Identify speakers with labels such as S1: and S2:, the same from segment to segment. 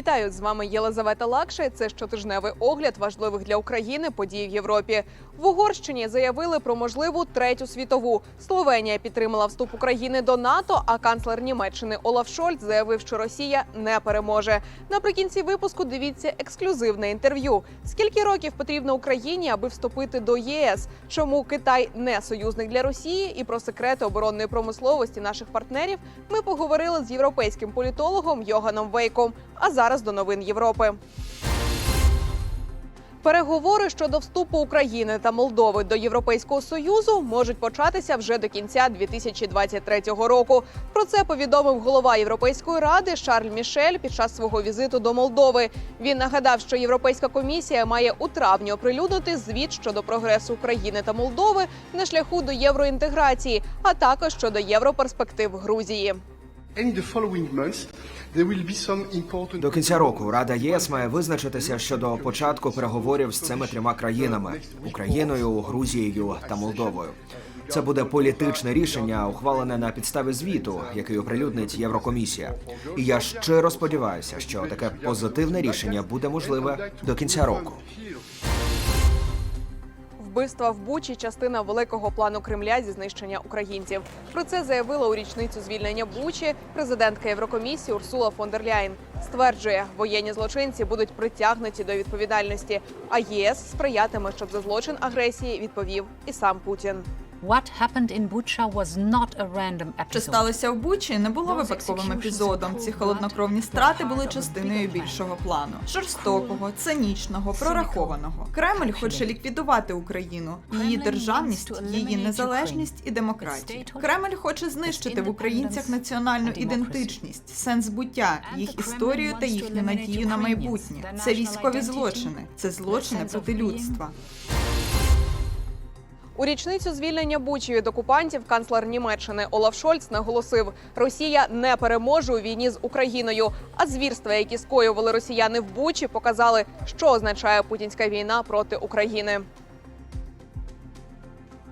S1: Вітаю з вами Єлизавета Лакша. Це щотижневий огляд важливих для України подій в Європі. В Угорщині заявили про можливу третю світову. Словенія підтримала вступ України до НАТО. А канцлер Німеччини Олаф Шольц заявив, що Росія не переможе. Наприкінці випуску дивіться ексклюзивне інтерв'ю. Скільки років потрібно Україні, аби вступити до ЄС? Чому Китай не союзник для Росії? І про секрети оборонної промисловості наших партнерів ми поговорили з європейським політологом Йоганом Вейком. А зараз до новин Європи. Переговори щодо вступу України та Молдови до Європейського союзу можуть початися вже до кінця 2023 року. Про це повідомив голова Європейської ради Шарль Мішель під час свого візиту до Молдови. Він нагадав, що Європейська комісія має у травні оприлюднити звіт щодо прогресу України та Молдови на шляху до євроінтеграції, а також щодо європерспектив Грузії.
S2: До кінця року Рада ЄС має визначитися щодо початку переговорів з цими трьома країнами Україною, Грузією та Молдовою. Це буде політичне рішення, ухвалене на підставі звіту, який оприлюднить Єврокомісія. І я щиро сподіваюся, що таке позитивне рішення буде можливе до кінця року.
S1: Вбивства в Бучі частина великого плану Кремля зі знищення українців. Про це заявила у річницю звільнення Бучі президентка Єврокомісії Урсула фон дер Ляйн. Стверджує, воєнні злочинці будуть притягнуті до відповідальності. А ЄС сприятиме, щоб за злочин агресії відповів і сам Путін.
S3: What happened in Bucha was not a random
S4: Що сталося в Бучі, не було випадковим епізодом. Ці холоднокровні страти були частиною більшого плану. Жорстокого, цинічного, прорахованого. Кремль хоче ліквідувати Україну, її державність, її незалежність і демократію. Кремль хоче знищити в українцях національну ідентичність, сенс буття, їх історію та їхню надію на майбутнє. Це військові злочини, це злочини проти людства.
S1: У річницю звільнення Бучі від окупантів канцлер Німеччини Олаф Шольц наголосив: Росія не переможе у війні з Україною. А звірства, які скоювали росіяни в Бучі, показали, що означає путінська війна проти України.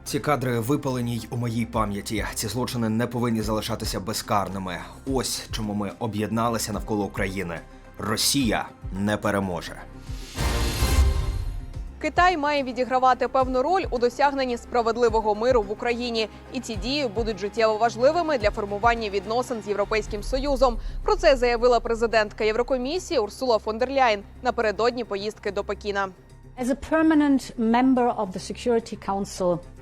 S2: Ці кадри випалені й у моїй пам'яті. Ці злочини не повинні залишатися безкарними. Ось чому ми об'єдналися навколо України. Росія не переможе.
S1: Китай має відігравати певну роль у досягненні справедливого миру в Україні, і ці дії будуть життєво важливими для формування відносин з європейським союзом. Про це заявила президентка Єврокомісії Урсула фон дер Ляйн напередодні поїздки до Пекіна.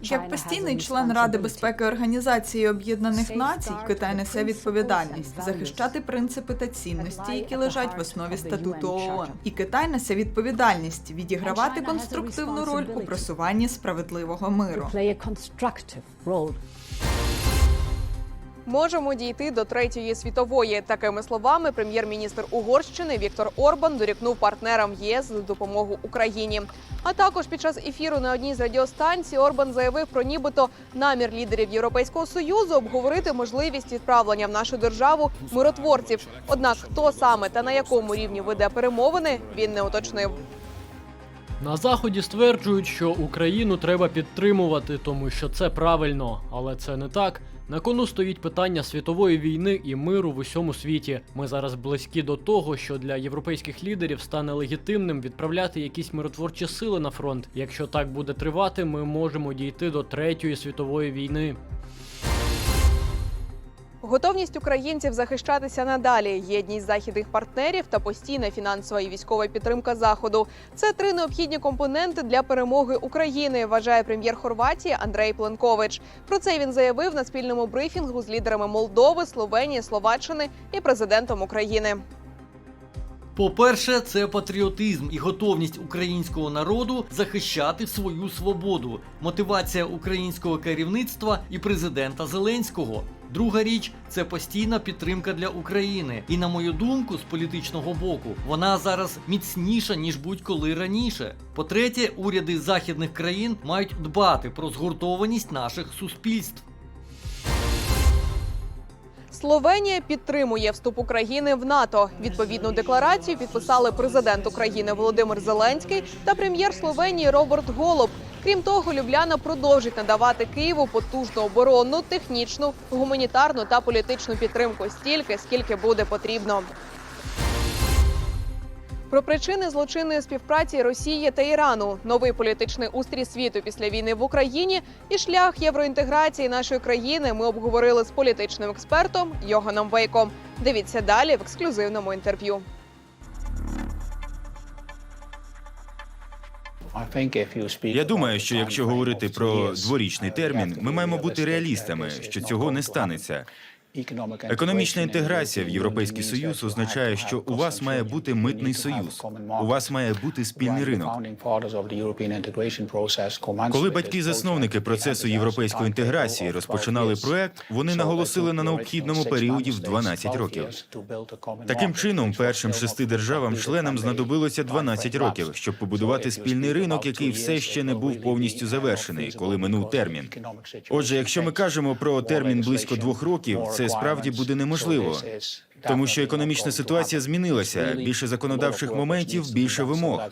S4: Як постійний член Ради безпеки Організації Об'єднаних Націй, Китай несе відповідальність захищати принципи та цінності, які лежать в основі статуту ООН. І Китай несе відповідальність відігравати конструктивну роль у просуванні справедливого миру.
S1: Можемо дійти до третьої світової. Такими словами, прем'єр-міністр Угорщини Віктор Орбан дорікнув партнерам ЄС за допомогу Україні. А також під час ефіру на одній з радіостанцій Орбан заявив про нібито намір лідерів Європейського союзу обговорити можливість відправлення в нашу державу миротворців. Однак хто саме та на якому рівні веде перемовини, він не уточнив.
S5: На заході стверджують, що Україну треба підтримувати, тому що це правильно, але це не так. На кону стоїть питання світової війни і миру в усьому світі. Ми зараз близькі до того, що для європейських лідерів стане легітимним відправляти якісь миротворчі сили на фронт. Якщо так буде тривати, ми можемо дійти до третьої світової війни.
S1: Готовність українців захищатися надалі, єдність західних партнерів та постійна фінансова і військова підтримка заходу це три необхідні компоненти для перемоги України. Вважає прем'єр Хорватії Андрей Пленкович. Про це він заявив на спільному брифінгу з лідерами Молдови, Словенії, Словаччини і президентом України.
S6: По-перше, це патріотизм і готовність українського народу захищати свою свободу, мотивація українського керівництва і президента Зеленського. Друга річ це постійна підтримка для України. І на мою думку, з політичного боку, вона зараз міцніша ніж будь-коли раніше. По-третє, уряди західних країн мають дбати про згуртованість наших суспільств.
S1: Словенія підтримує вступ України в НАТО. Відповідну декларацію підписали президент України Володимир Зеленський та прем'єр Словенії Роберт Голуб. Крім того, Любляна продовжить надавати Києву потужну оборонну, технічну, гуманітарну та політичну підтримку стільки, скільки буде потрібно. Про причини злочинної співпраці Росії та Ірану, новий політичний устрій світу після війни в Україні і шлях євроінтеграції нашої країни ми обговорили з політичним експертом Йоганом Вейком. Дивіться далі в ексклюзивному інтерв'ю.
S7: Я думаю, що якщо говорити про дворічний термін, ми маємо бути реалістами, що цього не станеться. Економічна інтеграція в Європейський Союз означає, що у вас має бути митний союз, у вас має бути спільний ринок. Коли батьки-засновники процесу європейської інтеграції розпочинали проект, вони наголосили на необхідному періоді в 12 років. Таким чином, першим шести державам-членам знадобилося 12 років, щоб побудувати спільний ринок, який все ще не був повністю завершений, коли минув термін. Отже, якщо ми кажемо про термін близько двох років, це справді буде неможливо. Тому що економічна ситуація змінилася, більше законодавчих моментів, більше вимог.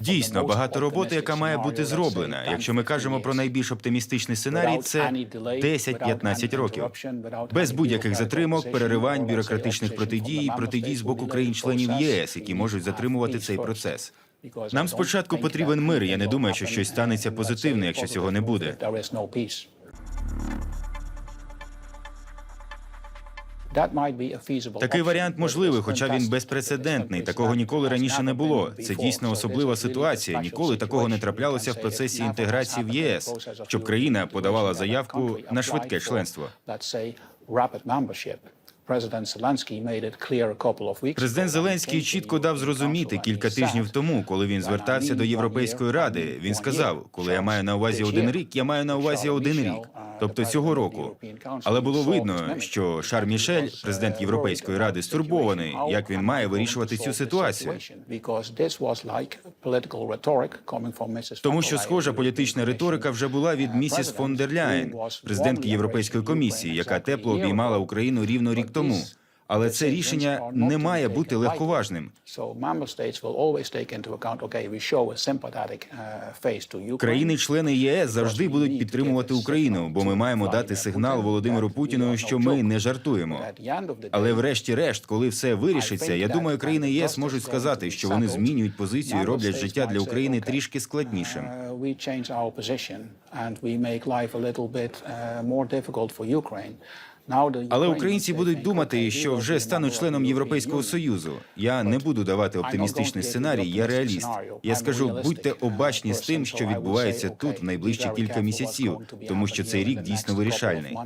S7: Дійсно, багато роботи, яка має бути зроблена. Якщо ми кажемо про найбільш оптимістичний сценарій, це 10-15 років. Без будь-яких затримок, переривань, бюрократичних протидій, і протидій з боку країн-членів ЄС, які можуть затримувати цей процес. Нам спочатку потрібен мир. Я не думаю, що щось станеться позитивне, якщо цього не буде. Такий варіант можливий, хоча він безпрецедентний. Такого ніколи раніше не було. Це дійсно особлива ситуація. Ніколи такого не траплялося в процесі інтеграції в ЄС, щоб країна подавала заявку на швидке членство. Президент Зеленський чітко дав зрозуміти кілька тижнів тому, коли він звертався до Європейської ради. Він сказав: коли я маю на увазі один рік, я маю на увазі один рік, тобто цього року. Але було видно, що Шар Мішель, президент Європейської ради, стурбований, як він має вирішувати цю ситуацію. Тому що схожа політична риторика вже була від місіс фон дер Ляєн, президентки Європейської комісії, яка тепло обіймала Україну рівно рік тому. Але це рішення не має бути легковажним. Країни-члени ЄС завжди будуть підтримувати Україну, бо ми маємо дати сигнал Володимиру Путіну, що ми не жартуємо. Але врешті-решт, коли все вирішиться, я думаю, країни єС можуть сказати, що вони змінюють позицію і роблять життя для України трішки складнішим. Але українці будуть думати, що вже стануть членом Європейського союзу. Я не буду давати оптимістичний сценарій. Я реаліст. Я скажу, будьте обачні з тим, що відбувається тут в найближчі кілька місяців, тому що цей рік дійсно вирішальний.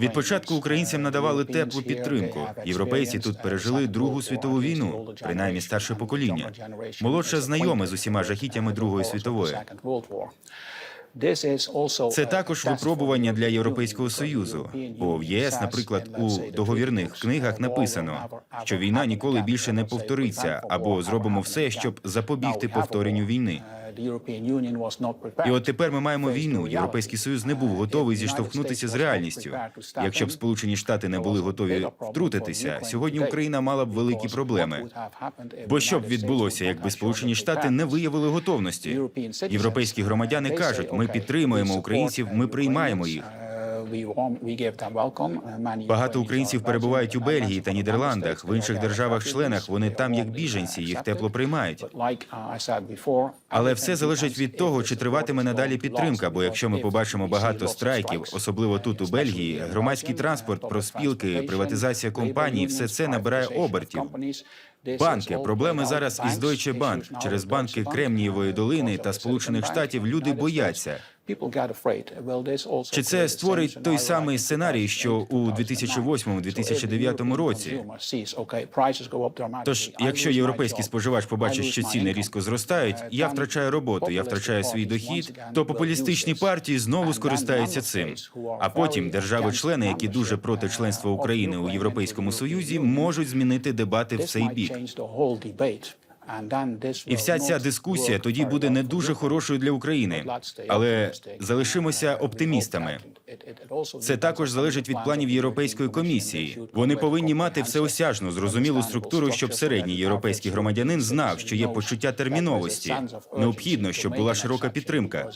S7: Від початку українцям надавали теплу підтримку. Європейці тут пережили Другу світову війну, принаймні старше покоління. Молодше знайоме з усіма жахіттями Другої світової. Це також випробування для Європейського союзу. Бо в ЄС, наприклад, у договірних книгах написано, що війна ніколи більше не повториться, або зробимо все, щоб запобігти повторенню війни. І от тепер ми маємо війну. Європейський союз не був готовий зіштовхнутися з реальністю. Якщо б Сполучені Штати не були готові втрутитися, сьогодні Україна мала б великі проблеми. Бо що б відбулося, якби Сполучені Штати не виявили готовності? Європейські громадяни кажуть: ми підтримуємо українців, ми приймаємо їх. Багато українців перебувають у Бельгії та Нідерландах. В інших державах-членах вони там як біженці, їх тепло приймають. Але все залежить від того, чи триватиме надалі підтримка. Бо якщо ми побачимо багато страйків, особливо тут у Бельгії, громадський транспорт, профспілки, приватизація компаній, все це набирає обертів. Банки проблеми зараз із Deutsche Bank. через банки Кремнієвої долини та Сполучених Штатів. Люди бояться. Чи це створить той самий сценарій, що у 2008-2009 році? Тож, якщо європейський споживач побачить, що ціни різко зростають, я втрачаю роботу, я втрачаю свій дохід, то популістичні партії знову скористаються цим. А потім держави-члени, які дуже проти членства України у Європейському Союзі, можуть змінити дебати в цей бік. І вся ця дискусія тоді буде не дуже хорошою для України, але залишимося оптимістами. Це також залежить від планів Європейської комісії. Вони повинні мати всеосяжну зрозумілу структуру, щоб середній європейський громадянин знав, що є почуття терміновості. Необхідно, щоб була широка підтримка.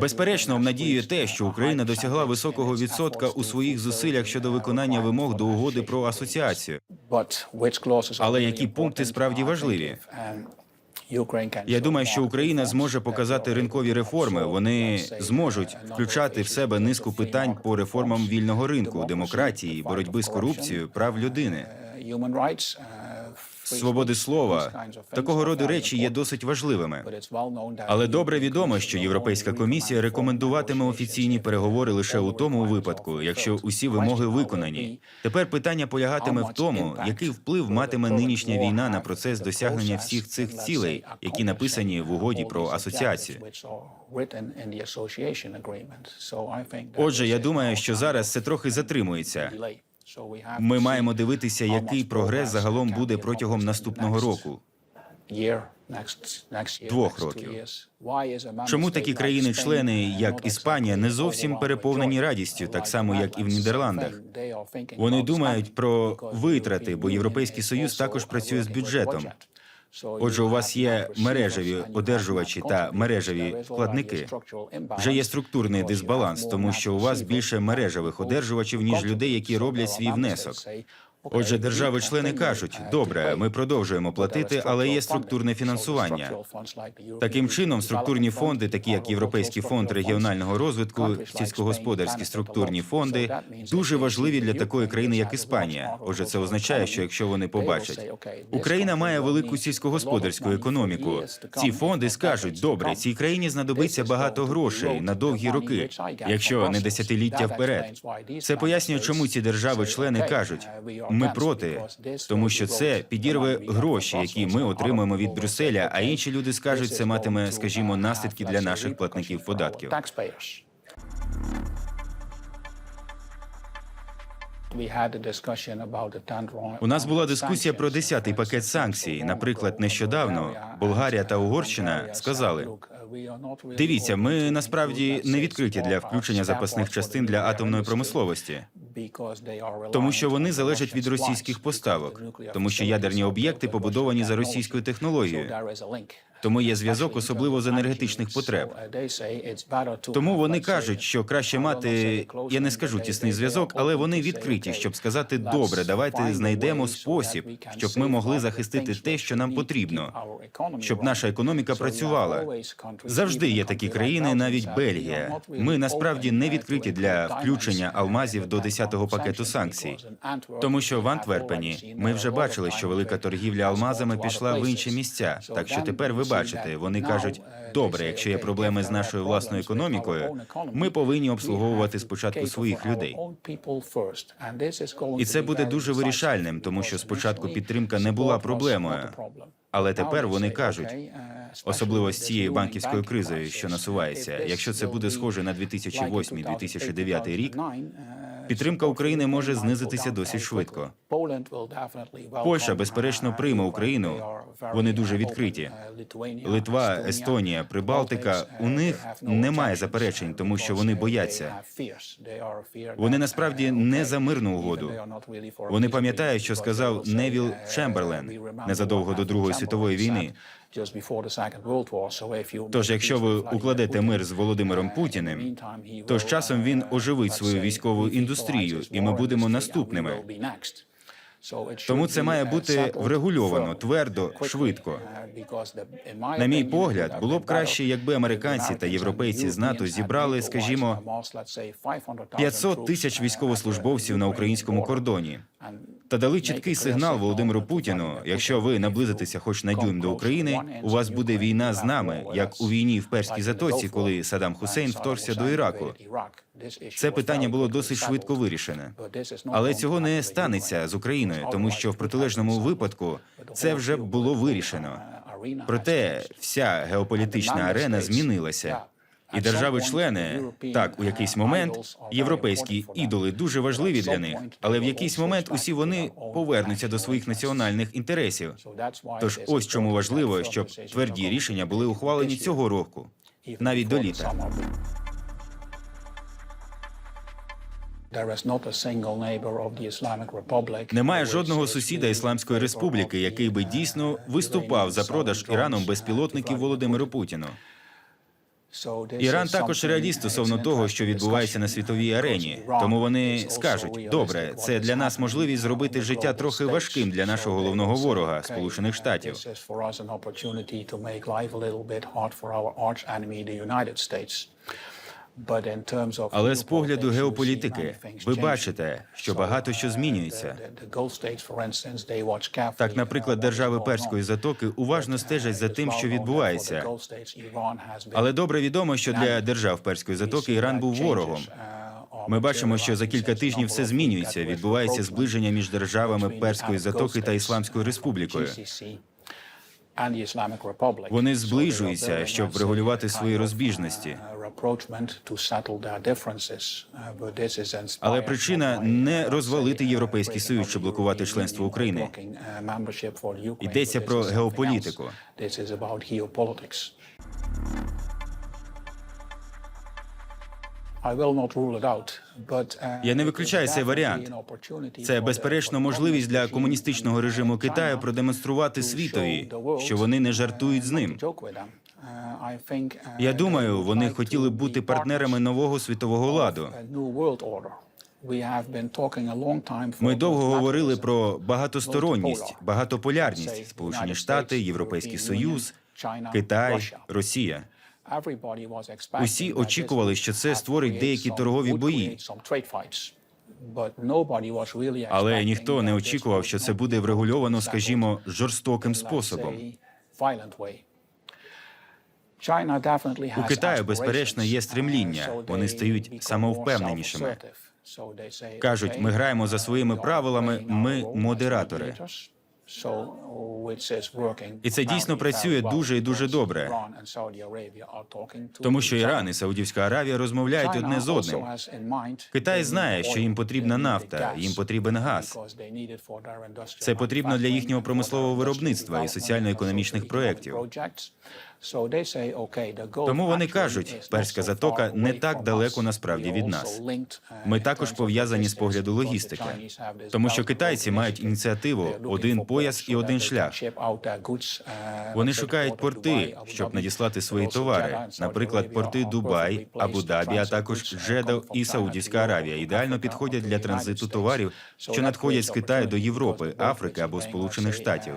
S7: Безперечно, обнадіює те, що Україна досягла високого відсотка у своїх зусиллях щодо виконання вимог до угоди про асоціацію.
S8: Але які пункти справді важливі?
S7: Я думаю, що Україна зможе показати ринкові реформи. Вони зможуть включати в себе низку питань по реформам вільного ринку, демократії, боротьби з корупцією, прав людини, свободи слова. Такого роду речі є досить важливими. Але добре відомо, що Європейська комісія рекомендуватиме офіційні переговори лише у тому випадку, якщо усі вимоги виконані. Тепер питання полягатиме в тому, який вплив матиме нинішня війна на процес досягнення всіх цих цілей, які написані в угоді про асоціацію. Отже, я думаю, що зараз це трохи затримується. Ми маємо дивитися, який прогрес загалом буде протягом наступного року.
S8: двох років.
S7: Чому такі країни-члени, як Іспанія, не зовсім переповнені радістю, так само як і в Нідерландах? Вони думають про витрати, бо Європейський Союз також працює з бюджетом. Отже, у вас є мережеві одержувачі та мережеві вкладники. Вже є структурний дисбаланс, тому що у вас більше мережевих одержувачів ніж людей, які роблять свій внесок. Отже, держави-члени кажуть: добре, ми продовжуємо платити, але є структурне фінансування. Таким чином, структурні фонди, такі як Європейський фонд регіонального розвитку, сільськогосподарські структурні фонди, дуже важливі для такої країни, як Іспанія. Отже, це означає, що якщо вони побачать, Україна має велику сільськогосподарську економіку. Ці фонди скажуть: добре, цій країні знадобиться багато грошей на довгі роки, якщо не десятиліття вперед. Це пояснює, чому ці держави-члени кажуть: ми проти, тому що це підірве гроші, які ми отримуємо від Брюсселя. А інші люди скажуть, це матиме, скажімо, наслідки для наших платників податків. У нас була дискусія про 10-й пакет санкцій. Наприклад, нещодавно Болгарія та Угорщина сказали: дивіться, ми насправді не відкриті для включення запасних частин для атомної промисловості, тому що вони залежать від російських поставок, тому що ядерні об'єкти побудовані за російською технологією. Тому є зв'язок, особливо з енергетичних потреб. Тому вони кажуть, що краще мати, я не скажу тісний зв'язок, але вони відкриті, щоб сказати добре, давайте знайдемо спосіб, щоб ми могли захистити те, що нам потрібно, щоб наша економіка працювала. Завжди є такі країни, навіть Бельгія. Ми насправді не відкриті для включення алмазів до 10-го пакету санкцій. Тому що в Антверпені ми вже бачили, що велика торгівля алмазами пішла в інші місця. Так що тепер ви бачите, вони кажуть: добре, якщо є проблеми з нашою власною економікою, ми повинні обслуговувати спочатку своїх людей. І це буде дуже вирішальним, тому що спочатку підтримка не була проблемою. Але тепер вони кажуть, особливо з цією банківською кризою, що насувається, якщо це буде схоже на 2008-2009 рік, підтримка України може знизитися досить швидко. Польща, безперечно, прийме Україну. Вони дуже відкриті. Литва, Естонія, Прибалтика. У них немає заперечень, тому що вони бояться. Вони насправді не за мирну угоду. Вони пам'ятають, що сказав Невіл Чемберлен незадовго до Другої світової війни. Тож, якщо ви укладете мир з Володимиром Путіним, то з часом він оживить свою військову індустрію, і ми будемо наступними. Тому це має бути врегульовано, твердо, швидко. На мій погляд, було б краще, якби американці та європейці з НАТО зібрали, скажімо, 500 тисяч військовослужбовців на українському кордоні та дали чіткий сигнал Володимиру Путіну: якщо ви наблизитеся хоч на дюйм до України, у вас буде війна з нами, як у війні в Перській затоці, коли Саддам Хусейн вторгся до Іраку. Це питання було досить швидко вирішене. Але цього не станеться з Україною, тому що в протилежному випадку це вже було вирішено. Проте вся геополітична арена змінилася. І держави-члени, так, у якийсь момент європейські ідоли дуже важливі для них, але в якийсь момент усі вони повернуться до своїх національних інтересів. Тож ось чому важливо, щоб тверді рішення були ухвалені цього року, навіть до літа. Немає жодного сусіда Ісламської республіки, який би дійсно виступав за продаж Іраном безпілотників Володимиру Путіну. Іран також реаліст стосовно того, що відбувається на світовій арені. Тому вони скажуть: добре, це для нас можливість зробити життя трохи важким для нашого головного ворога Сполучених Штатів. Але з погляду геополітики ви бачите, що багато що змінюється. Так, наприклад, держави Перської затоки уважно стежать за тим, що відбувається. Але добре відомо, що для держав Перської затоки Іран був ворогом. Ми бачимо, що за кілька тижнів все змінюється. Відбувається зближення між державами Перської затоки та Ісламською республікою. Вони зближуються, щоб врегулювати свої розбіжності. Але причина не розвалити європейський союз чи блокувати членство України. Йдеться про геополітику.
S9: Я не виключаю цей варіант.
S7: Це безперечно можливість для комуністичного режиму Китаю продемонструвати світові, що вони не жартують з ним. Я думаю, вони хотіли б бути партнерами нового світового ладу. Ми довго говорили про багатосторонність, багатополярність: Сполучені Штати, Європейський Союз, Китай, Росія. Усі очікували, що це створить деякі торгові бої. Але ніхто не очікував, що це буде врегульовано, скажімо, жорстоким способом.
S9: У Китаю, безперечно, є стремління. Вони стають самовпевненішими.
S7: Кажуть, ми граємо за своїми правилами, ми модератори.
S9: І це дійсно працює дуже і дуже добре.
S7: Тому що Іран і Саудівська Аравія розмовляють одне з одним. Китай знає, що їм потрібна нафта, їм потрібен газ. Це потрібно для їхнього промислового виробництва і соціально-економічних проєктів.
S9: Тому вони кажуть, перська затока не так далеко насправді від нас.
S7: Ми також пов'язані з погляду логістики, тому що китайці мають ініціативу один пояс і один шлях. Вони шукають порти, щоб надіслати свої товари, наприклад, порти Дубай, Абу-Дабі, а також Джеда і Саудівська Аравія ідеально підходять для транзиту товарів, що надходять з Китаю до Європи, Африки або Сполучених Штатів.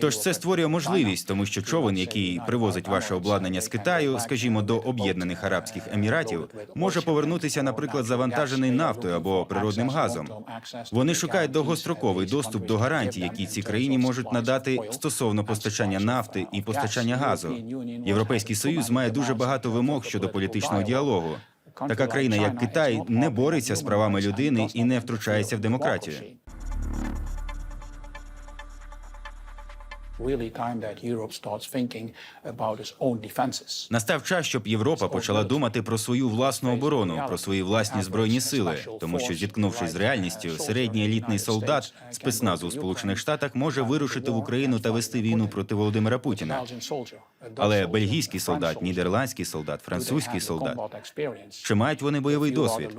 S7: Тож це створює можливість, тому що човен, який привозить ваше обладнання з Китаю, скажімо, до Об'єднаних Арабських Еміратів, може повернутися, наприклад, завантажений нафтою або природним газом. Вони шукають довгостроковий доступ до гарантій, які ці країні можуть надати стосовно постачання нафти і постачання газу. Європейський союз має дуже багато вимог щодо політичного діалогу. Така країна, як Китай, не бореться з правами людини і не втручається в демократію. Настав час, щоб Європа почала думати про свою власну оборону, про свої власні збройні сили, тому що, зіткнувшись з реальністю, середній елітний солдат спецназу у Сполучених Штатах може вирушити в Україну та вести війну проти Володимира Путіна. Але бельгійський солдат, нідерландський солдат, французький солдат чи мають вони бойовий досвід?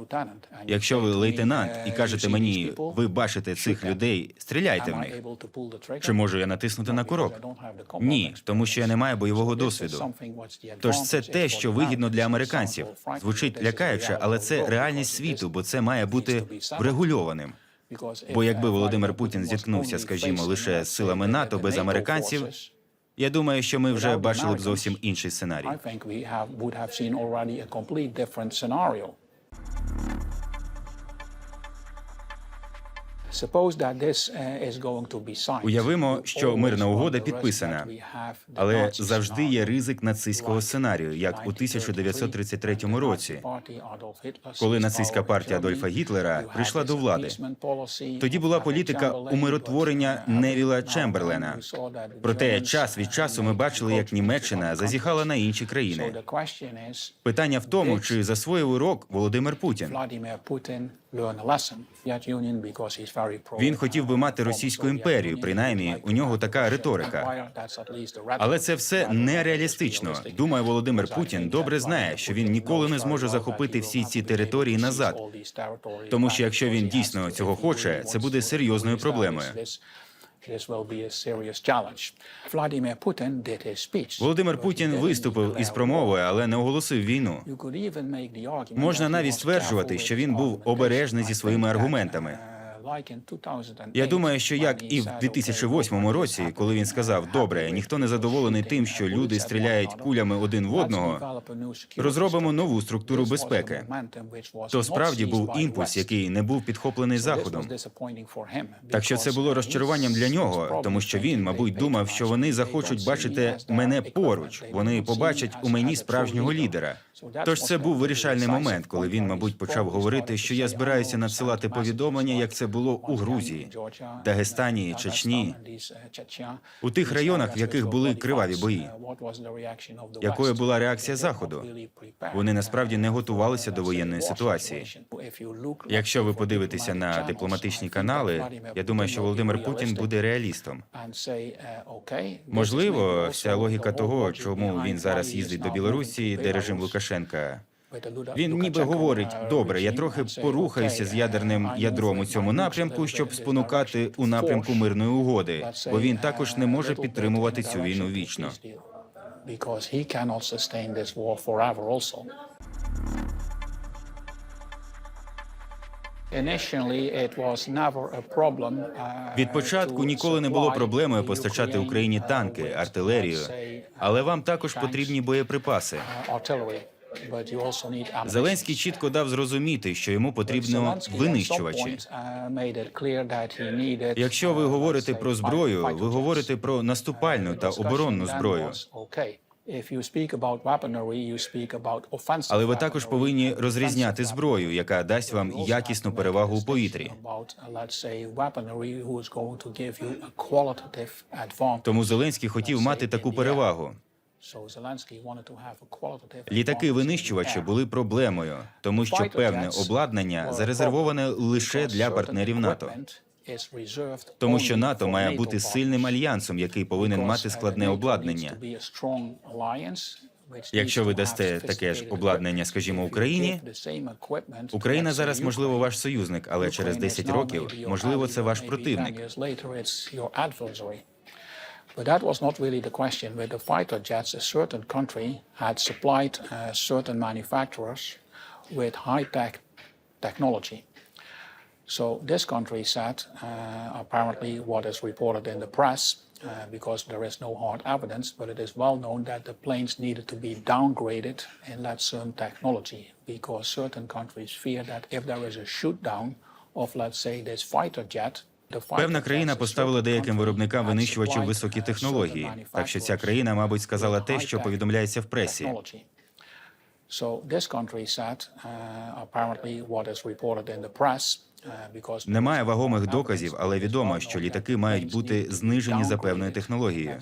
S7: Якщо ви лейтенант і кажете мені, ви бачите цих людей, стріляйте в них. Чи можу я натиснути на курок? Ні, тому що я не маю бойового досвіду. Тож це те, що вигідно для американців. Звучить лякаюче, але це реальність світу, бо це має бути врегульованим. Бо якби Володимир Путін зіткнувся, скажімо, лише з силами НАТО без американців, я думаю, що ми вже бачили б зовсім інший сценарій. Уявимо, що мирна угода підписана, але завжди є ризик нацистського сценарію, як у 1933 році, коли нацистська партія Адольфа Гітлера прийшла до влади. Тоді була політика умиротворення Невіла Чемберлена. Проте час від часу ми бачили, як Німеччина зазіхала на інші країни. Питання в тому, чи засвоїв урок Володимир Путін. Він хотів би мати російську імперію, принаймні у нього така риторика. Але це все нереалістично. Думаю, Володимир Путін добре знає, що він ніколи не зможе захопити всі ці території назад. Тому що якщо він дійсно цього хоче, це буде серйозною проблемою. Володимир Путін виступив із промовою, але не оголосив війну. Можна навіть стверджувати, що він був обережний зі своїми аргументами. Я думаю, що як і в 2008 році, коли він сказав, добре, ніхто не задоволений тим, що люди стріляють кулями один в одного, розробимо нову структуру безпеки. То справді був імпульс, який не був підхоплений заходом. Так що це було розчаруванням для нього, тому що він, мабуть, думав, що вони захочуть бачити мене поруч. Вони побачать у мені справжнього лідера. Тож це був вирішальний момент, коли він, мабуть, почав говорити, що я збираюся надсилати повідомлення, як це було у Грузії, Дагестані, Чечні, у тих районах, в яких були криваві бої. Якою була реакція заходу? Вони насправді не готувалися до воєнної ситуації. Якщо ви подивитеся на дипломатичні канали, я думаю, що Володимир Путін буде реалістом. Можливо, вся логіка того, чому він зараз їздить до Білорусі, де режим Лукашенка. Він ніби говорить: добре, я трохи порухаюся з ядерним ядром у цьому напрямку, щоб спонукати у напрямку мирної угоди, бо він також не може підтримувати цю війну вічно. Від початку ніколи не було проблемою постачати Україні танки, артилерію, але вам також потрібні боєприпаси. Зеленський чітко дав зрозуміти, що йому потрібно винищувачі. Якщо ви говорите про зброю, ви говорите про наступальну та оборонну зброю. Але ви також повинні розрізняти зброю, яка дасть вам якісну перевагу у повітрі. Тому Зеленський хотів мати таку перевагу. Літаки винищувачі були проблемою, тому що певне обладнання зарезервоване лише для партнерів НАТО. Тому що НАТО має бути сильним альянсом, який повинен мати складне обладнання. Якщо ви дасте таке ж обладнання, скажімо, Україні, Україна зараз, можливо, ваш союзник, але через 10 років, можливо, це ваш противник.
S10: But that was not really the question. With the fighter jets, a certain country had supplied uh, certain manufacturers with high-tech technology. So this country said, uh, apparently what is reported in the press, uh, because there is no hard evidence, but it is well known that the planes needed to be downgraded in that certain technology, because certain countries fear that if there is a shoot down of, let's say, this fighter jet,
S7: Певна країна поставила деяким виробникам винищувачів високі технології. Так що ця країна, мабуть, сказала те, що повідомляється в пресі. Немає вагомих доказів, але відомо, що літаки мають бути знижені за певною технологією.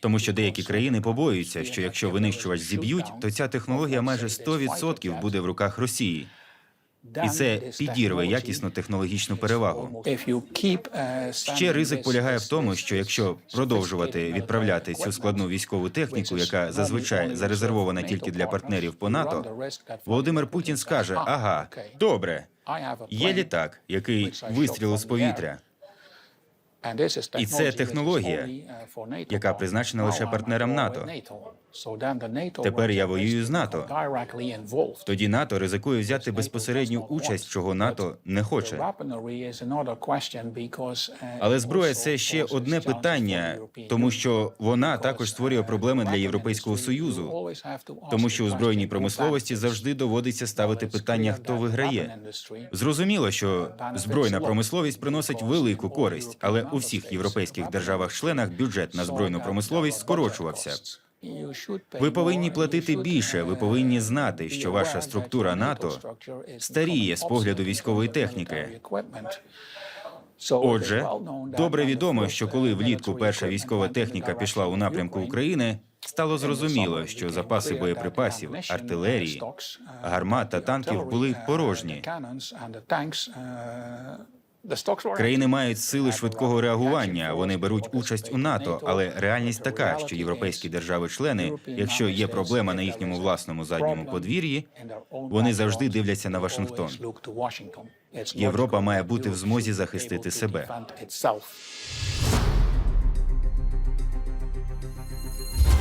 S7: Тому що деякі країни побоюються, що якщо винищувач зіб'ють, то ця технологія майже 100% буде в руках Росії. І це підірве якісну технологічну перевагу. Ще ризик полягає в тому, що якщо продовжувати відправляти цю складну військову техніку, яка зазвичай зарезервована тільки для партнерів по НАТО, Володимир Путін скаже: ага, добре, є літак, який вистрілив з повітря.
S9: І це технологія, яка призначена лише партнерам НАТО. Тепер я воюю з НАТО. Тоді НАТО ризикує взяти безпосередню участь, чого НАТО не хоче. Але зброя це ще одне питання, тому що вона також створює проблеми для Європейського союзу, тому що у збройній промисловості завжди доводиться ставити питання, хто виграє. Зрозуміло, що збройна промисловість приносить велику користь, але у всіх європейських державах-членах бюджет на збройну промисловість скорочувався. Ви повинні платити більше. Ви повинні знати, що ваша структура НАТО старіє з погляду військової техніки. Отже, добре відомо, що коли влітку перша військова техніка пішла у напрямку України, стало зрозуміло, що запаси боєприпасів, артилерії, гармат та танків були порожні. Країни мають сили швидкого реагування. Вони беруть участь у НАТО, але реальність така, що європейські держави-члени, якщо є проблема на їхньому власному задньому подвір'ї, вони завжди дивляться на Вашингтон. Європа має бути в змозі захистити себе.